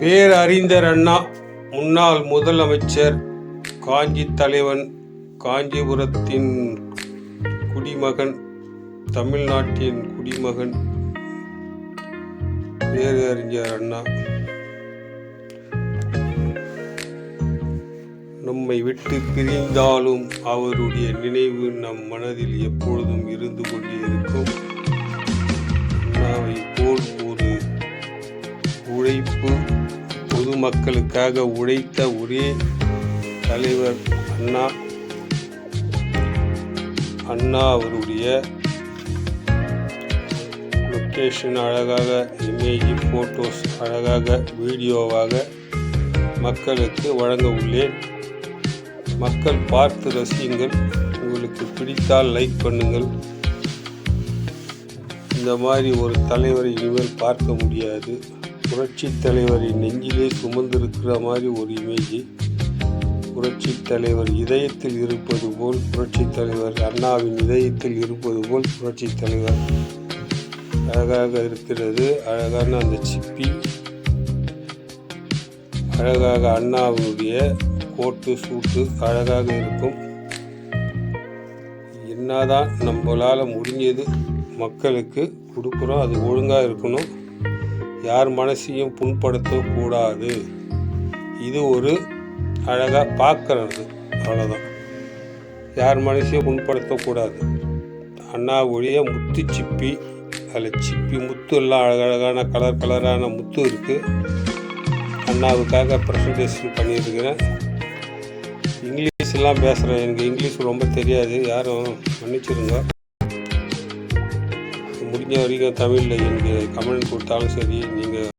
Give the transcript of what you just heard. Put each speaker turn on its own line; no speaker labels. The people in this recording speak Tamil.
பேரறிஞர் அண்ணா முன்னாள் முதலமைச்சர் காஞ்சி தலைவன் காஞ்சிபுரத்தின் குடிமகன் தமிழ்நாட்டின் குடிமகன் பேரறிஞர் அண்ணா. நம்மை விட்டு பிரிந்தாலும் அவருடைய நினைவு நம் மனதில் எப்பொழுதும் இருந்து கொண்டே இருக்கும். பொதுமக்களுக்காக உழைத்த ஒரே தலைவர் அண்ணா. அண்ணா அவருடைய லொக்கேஷன் அழகாக இமேஜ் ஃபோட்டோஸ் அழகாக வீடியோவாக மக்களுக்கு வழங்க உள்ளேன். மக்கள் பார்த்து ரசியுங்கள். உங்களுக்கு பிடித்தால் லைக் பண்ணுங்கள். இந்த மாதிரி ஒரு தலைவரை இனிமேல் பார்க்க முடியாது. புரட்சி தலைவரின் நெஞ்சிலே சுமந்திருக்கிற மாதிரி ஒரு இமேஜ். புரட்சி தலைவர் இதயத்தில் இருப்பது போல் புரட்சி தலைவர் அண்ணாவின் இதயத்தில் இருப்பது போல் புரட்சி தலைவர். அழகாக இருக்கிறது அழகான அந்த சிப்பி அழகாக அண்ணாவுடைய கோட்டு சூட்டு அழகாக இருக்கும். என்னதான் நம்மளால் முடிஞ்சது மக்களுக்கு கொடுக்குறோம் அது ஒழுங்காக இருக்கணும். யார் மனசையும் புண்படுத்தக்கூடாது. இது ஒரு அழகாக பார்க்கறது. அவ்வளோதான் யார் மனசையும் புண்படுத்தக்கூடாது. அண்ணா ஒழிய முத்து சிப்பி. அதில் சிப்பி முத்து எல்லாம் அழகழகான கலர் கலரான முத்து இருக்குது அண்ணாவுக்காக ப்ரெசன்டேஷன் பண்ணியிருக்கிறேன். இங்கிலீஷ்லாம் பேசுகிறேன் எனக்கு இங்கிலீஷ் ரொம்ப தெரியாது. யாரும் மன்னிச்சிருங்க முடிஞ்ச வரைக்கும் தமிழில் எனக்கு கமெண்ட் கொடுத்தாலும் சரி நீங்கள்